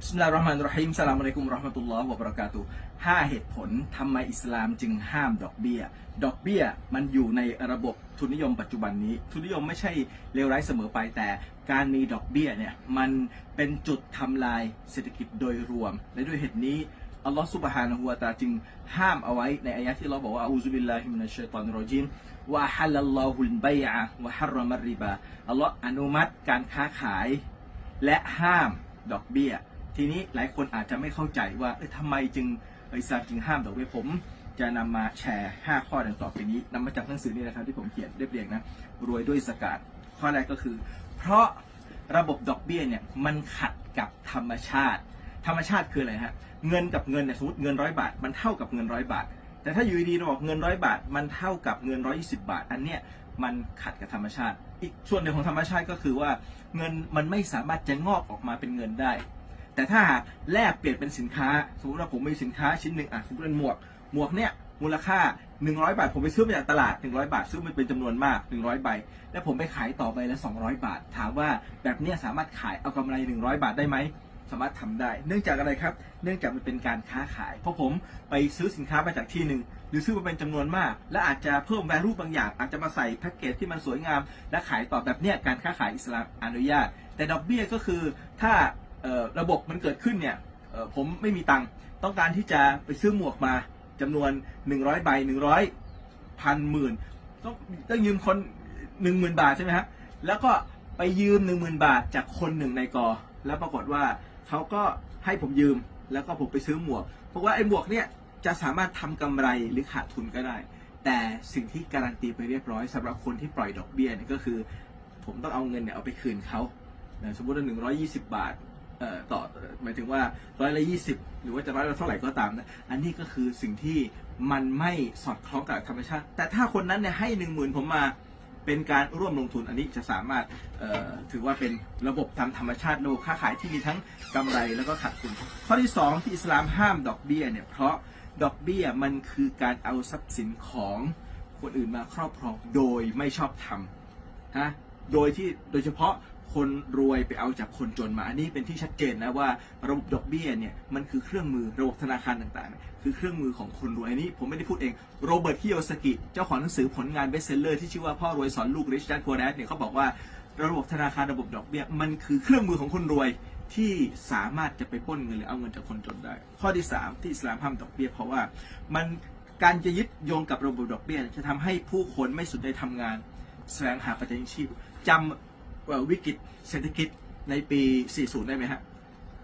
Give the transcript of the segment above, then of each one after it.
บิสมิลลาฮิรหิมานรเราะฮีมสลามอะลัยกุมราะห์มะตุลลอฮ์วะบะเราะกาตุห้าเหตุผลทำไมอิสลามจึงห้ามดอกเบี้ย ดอกเบี้ยมันอยู่ในระบบทุนนิยมปัจจุบันนี้ ทุนนิยมไม่ใช่เลวร้ายเสมอไปแต่การมีดอกเบี้ยเนี่ยมันเป็นจุดทำลายเศรษฐกิจโดยรวม และด้วยเหตุนี้อัลลอฮ์ซุบฮานะฮูวะตาจึงห้ามเอาไว้ในอายะที่เราบอกว่าอูซุบิลลาฮิมินัชชัยฏอนรเราะญีมวะฮัลลัลลอฮุลบัยอะวะฮัรรอมัรริบาอัลลอฮ์อนุมัติการค้าขาย และห้ามดอกเบี้ย ทีนี้หลายคนอาจจะไม่เข้าใจว่าเอ้ยทำไมจึงอิสลามจึงห้ามดอกเบี้ยผม จะนำมาแชร์ 5 ข้อดังต่อไปนี้นำมาจากหนังสือนี่นะครับที่ผมเขียนเรียบเรียงนะรวยด้วยสกาดข้อแรกก็คือ เพราะระบบดอกเบี้ยเนี่ยมันขัดกับธรรมชาติ ธรรมชาติคืออะไรฮะเงินกับเงินเนี่ยสมมติเงินร้อยบาท มันเท่ากับเงินร้อยบาท แต่ถ้าอยู่ดีๆเราบอกเงินร้อยบาท มันเท่ากับเงินร้อยยี่สิบาท อันเนี้ยมันขัดกับธรรมชาติ อีกส่วนหนึ่งของธรรมชาติก็คือว่าเงินมันไม่สามารถจะงอกออกมาเป็นเงินได้ แต่ถ้าแลกเปลี่ยนเป็นสินค้า สมมติว่าผมมีสินค้าชิ้นหนึ่งอะสมมติเป็นหมวก หมวกเนี่ยมูลค่า 100 บาท ผมไปซื้อมาจากตลาด 100 บาท ซื้อมันเป็นจำนวนมาก 100 ใบ แล้วผมไปขายต่อใบละ 200 บาท ถามว่าแบบเนี้ยสามารถขายเอากำไร 100 บาทได้ไหม สามารถทำได้ เนื่องจากอะไรครับ เนื่องจากมันเป็นการค้าขาย เพราะผมไปซื้อสินค้ามาจากที่หนึ่ง หรือซื้อมาเป็นจำนวนมาก และอาจจะเพิ่มแวลูบางอย่าง อาจจะมาใส่แพ็กเกจที่มันสวยงาม และขายต่อแบบเนี้ยการค้าขายอิสลามอนุญาต แต่ดอกเบี้ยก็คือถ้า ระบบมันเกิดขึ้นเนี่ยผมไม่มีตังค์ต้องการที่จะไปซื้อหมวกมาจำนวน 100ใบ100พันหมื่นต้องต้องยืมคน 10,000 บาทใช่ไหมฮะแล้วก็ไปยืม 10,000 บาทจากคนหนึ่งในกอ แล้วปรากฏว่าเขาก็ให้ผมยืมแล้วก็ผมไปซื้อหมวก เพราะว่าไอ้หมวกเนี่ยจะสามารถทำกำไรหรือขาดทุนก็ได้ แต่สิ่งที่การันตีไปเรียบร้อยสำหรับคนที่ปล่อยดอกเบี้ยเนี่ยก็คือ ผมต้องเอาเงินเนี่ยเอาไปคืนเขาสมมติว่าหนึ่งร้อยยี่สิบบาท ต่อหมายถึงว่าร้อยละยี่สิบหรือว่าจะร้อยละเท่าไหร่ก็ตามนะอันนี้ก็คือสิ่งที่มันไม่สอดคล้องกับธรรมชาติ แต่ถ้าคนนั้นเนี่ยให้หนึ่งหมื่นผมมาเป็นการร่วมลงทุนอันนี้จะสามารถถือว่าเป็นระบบตามธรรมชาติโลกค้าขายที่มีทั้งกำไรแล้วก็ขาดทุน ข้อที่สองที่อิสลามห้ามดอกเบี้ยเนี่ยเพราะดอกเบี้ยมันคือการเอาทรัพย์สินของคนอื่นมาครอบครองโดยไม่ชอบธรรมฮะโดยที่โดยเฉพาะ คนรวยไปเอาจากคนจนมา อันนี้เป็นที่ชัดเจนนะว่าระบบดอกเบี้ยเนี่ยมันคือเครื่องมือระบบธนาคารต่างๆ คือเครื่องมือของคนรวยอันนี้ผมไม่ได้พูดเองโรเบิร์ตคิโยสกิ เจ้าของหนังสือผลงานเบสเซลเลอร์ที่ชื่อว่าพ่อรวยสอนลูกริช a r d โ o แ a เนี่ยเขาบอกว่าระบบธนาคารระบบดอกเบี้ยมันคือเครื่องมือของคนรวยที่สามารถจะไปป้นเงินหรือเอาเงินจากคนจนได้ ข้อที่สามที่อิสลามห้ามดอกเบี้ยเพราะว่ามันการจะยึดโยงกับระบบดอกเบี้ย จะทำให้ผู้คนไม่สนใจทำงาน แสวงหาปัจจัยชีพจำเอ่อ วิกฤตเศรษฐกิจในปี 40 ได้ไหมฮะ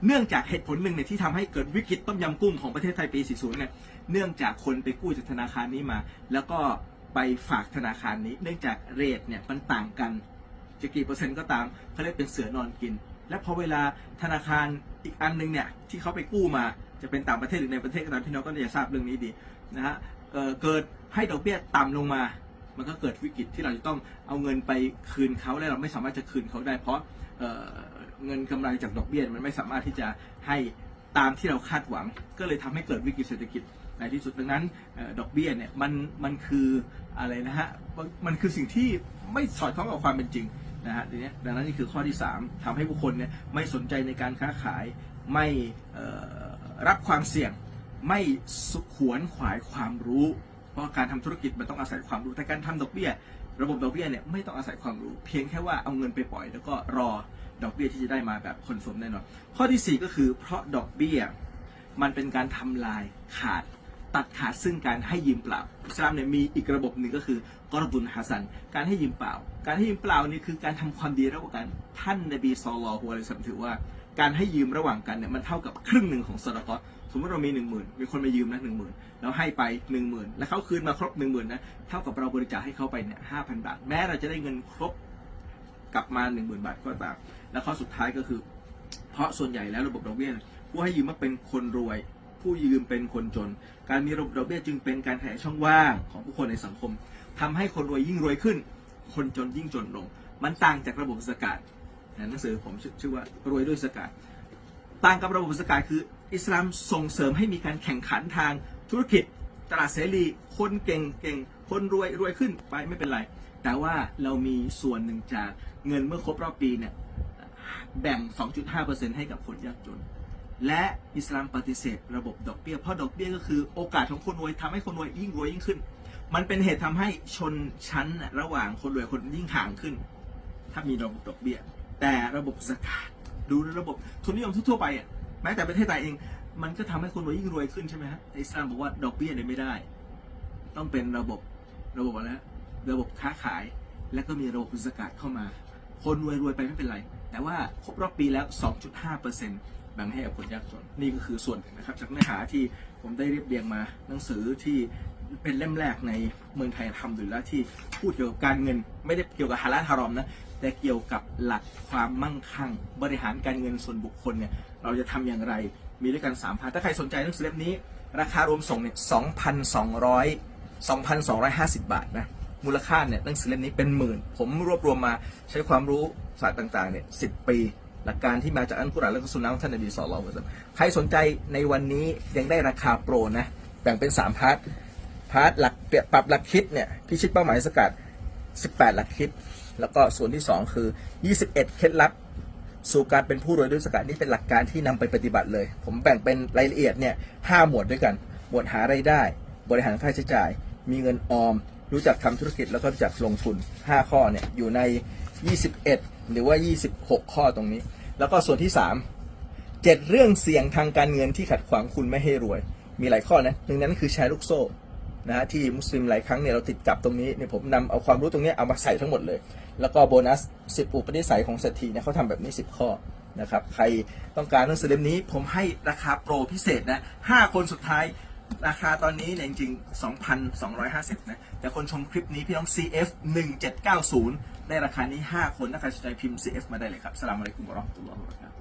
เนื่องจากเหตุผลหนึ่งเนี่ยที่ทำให้เกิดวิกฤตต้มยำกุ้งของประเทศไทยปี 40 เนี่ย เนื่องจากคนไปกู้จากธนาคารนี้มา แล้วก็ไปฝากธนาคารนี้ เนื่องจากเรทเนี่ยมันต่างกันจะกี่เปอร์เซ็นต์ก็ตามเขาเรียกเป็นเสือนอนกิน และพอเวลาธนาคารอีกอันหนึงเนี่ยที่เขาไปกู้มาจะเป็นต่างประเทศหรือในประเทศก็ตามพี่น้องก็น่าจะทราบเรื่องนี้ดีนะฮะเเกิดให้ดอกเบี้ยต่ำลงมา มันก็เกิดวิกฤตที่เราจะต้องเอาเงินไปคืนเขาและเราไม่สามารถจะคืนเขาได้ เพราะเเงินกำไรจากดอกเบี้ยมันไม่สามารถที่จะให้ตามที่เราคาดหวัง ก็เลยทำให้เกิดวิกฤตเศรษฐกิจในที่สุดดังนั้นออดอกเบี้ยเนี่ยมันมันคืออะไรนะฮะมันคือสิ่งที่ไม่สอดคล้องกับความเป็นจริงนะฮะทีนี้ดังนั้นนี่คือข้อที่ 3ทำให้ผู้คนเนี่ยไม่สนใจในการค้าขายไม่รับความเสี่ยง ไม่ขวนขวายความรู้ ราะการทำธุรกิจมันต้องอาศัยความรู้แต่การทำดอกเบี้ย ระบบดอกเบี้ยเนี่ยไม่ต้องอาศัยความรู้ เพียงแค่ว่าเอาเงินไปปล่อย แล้วก็รอดอกเบี้ยที่จะได้มาแบบคนสมแน่นอนข้อที่ 4 ก็คือเพราะดอกเบี้ย มันเป็นการทำลายขาดตัดขาดซึ่งการให้ยืมเปล่าอิสลามเนี่ยมีอีกระบบหนึ่งก็คือกรบุนฮัสซัน การให้ยืมเปล่า การให้ยืมเปล่านี่คือการทำความดีระหว่างกันท่านนบีซอลลอฮุอะลัยฮิวะซัลลัมถือว่าการให้ยืมระหว่างกันเนี่ยมันเท่ากับครึ่งหนึ่งของสระกอต สมมติเรามีหนึ่งหมื่นมีคนมายืมนะหนึ่งหมื่นแล้วให้ไปหนึ่งหมื่นแล้วเขาคืนมาครบหนึ่งหมื่นนะเท่ากับเราบริจาคให้เขาไปเนี่ยห้าพันบาท แม้เราจะได้เงินครบกลับมาหนึ่งหมื่นบาทก็ตามแล้วข้อสุดท้ายก็คือ เพราะส่วนใหญ่แล้วระบบดอกเบี้ยผู้ให้ยืมมักเป็นคนรวย ผู้ยืมเป็นคนจน การมีระบบดอกเบี้ยจึงเป็นการแผ่ช่องว่างของผู้คนในสังคมทำให้คนรวยยิ่งรวยขึ้น คนจนยิ่งจนลง มันต่างจากระบบสกาดหนังสือผมชื่อว่ารวยด้วยสกาดต่างกับระบบสกาดคือ อิสลามส่งเสริมให้มีการแข่งขันทางธุรกิจตลาดเสรีคนเก่งเก่งคนรวยรวยขึ้นไปไม่เป็นไร แต่ว่าเรามีส่วนหนึ่งจากเงินเมื่อครบรอบปีเนี่ยแบ่ง 2.5%ให้กับคนยากจน และอิสลามปฏิเสธ ระบบดอกเบี้ยเพราะดอกเบี้ยก็คือโอกาสของคนรวยทำให้คนรวยยิ่งรวยยิ่งขึ้น มันเป็นเหตุทำให้ชนชั้นระหว่างคนรวยคนยิ่งห่างขึ้น ถ้ามีระบบดอกเบี้ย แต่ระบบสกาดดูระบบทุนนิยมทั่วไปอะ แม้แต่ประเทศไทยเอง มันก็ทำให้คนรวยยิ่งรวยขึ้นใช่ไหมฮะไอิสลามบอกว่าดอกเบี้ยเนี่ยไม่ได้ ต้องเป็นระบบระบบอะไรนะระบบค้าขาย แล้วก็มีระบบสกาดเข้ามา คนรวยรวยไปไม่เป็นไร แต่ว่าครบรอบปีแล้ว 2.5%แบ่งให้กับคนยากจนนี่ก็คือส่วนหนึ่งนะครับ จากเนื้อหาที่ผมได้เรียบเรียงมาหนังสือที่ เป็นเล่มแรกในเมืองไทยทำอยู่แล้วที่พูดเกี่ยวกับการเงิน ไม่ได้เกี่ยวกับฮาลาลฮารอมนะแต่เกี่ยวกับหลักความมั่งคั่ง บริหารการเงินส่วนบุคคลเนี่ยเราจะทำอย่างไรมีด้วยกัน3พันถ้าใครสนใจหนังสือเล่มนี้ ราคารวมส่งเนี่ย2,200 2,250บบาทนะมูลค่าเนี่ยหนังสือเล่มนี้เป็นหมื่น ผมรวบรวมมาใช้ความรู้ศาสตร์ต่างๆเนี่ย10ปีหลักการที่มาจากอัลกุรอานและก็สุนนะของท่านนบีศ็อลลอฮุอะลัยฮิวะซัลลัมใครสนใจในวันนี้ยังได้ราคาโปรนะแบ่งเป็น 3 พาร์ท พาร์ทหลักเปรียบปรับหลักคิดเนี่ยพิชิตเป้าหมายสกัด 18 หลักคิด แล้วก็ส่วนที่ 2 คือ 21 เคล็ดลับ สู่การเป็นผู้รวยด้วยสกัดนี่เป็นหลักการที่นำไปปฏิบัติเลย ผมแบ่งเป็นรายละเอียดเนี่ยห้าหมวดด้วยกัน หมวดหารายได้ บริหารค่าใช้จ่าย มีเงินออม รู้จักทำธุรกิจแล้วก็รู้จักลงทุน 5 ข้อเนี่ยอยู่ใน 21 หรือว่า 26 ข้อตรงนี้ แล้วก็ส่วนที่ 3เจ็ดเรื่องเสี่ยงทางการเงินที่ขัดขวางคุณไม่ให้รวย มีหลายข้อนะหนึ่งนั้นคือแชร์ลูกโซ่ นะฮะที่มุสลิมหลายครั้งเนี่ยเราติดกับตรงนี้เนี่ยผมนำเอาความรู้ตรงนี้เอามาใส่ทั้งหมดเลย แล้วก็โบนัส 10 อุปนิสัยของเศรษฐีเนี่ยเขาทำแบบนี้ 10 ข้อนะครับใครต้องการหนังสือเล่มนี้ ผมให้ราคาโปรพิเศษนะ5คนสุดท้ายราคาตอนนี้เนี่ยจริงๆ 2,250 นะ แต่คนชมคลิปนี้พี่น้อง CF 1790 ได้ราคานี้ 5 คน ถ้าใครสนใจพิมพ์ CF มาได้เลยครับสลามอะลัยกุมวะเราะห์มะตุลลอฮ์วะบะเราะกาตุ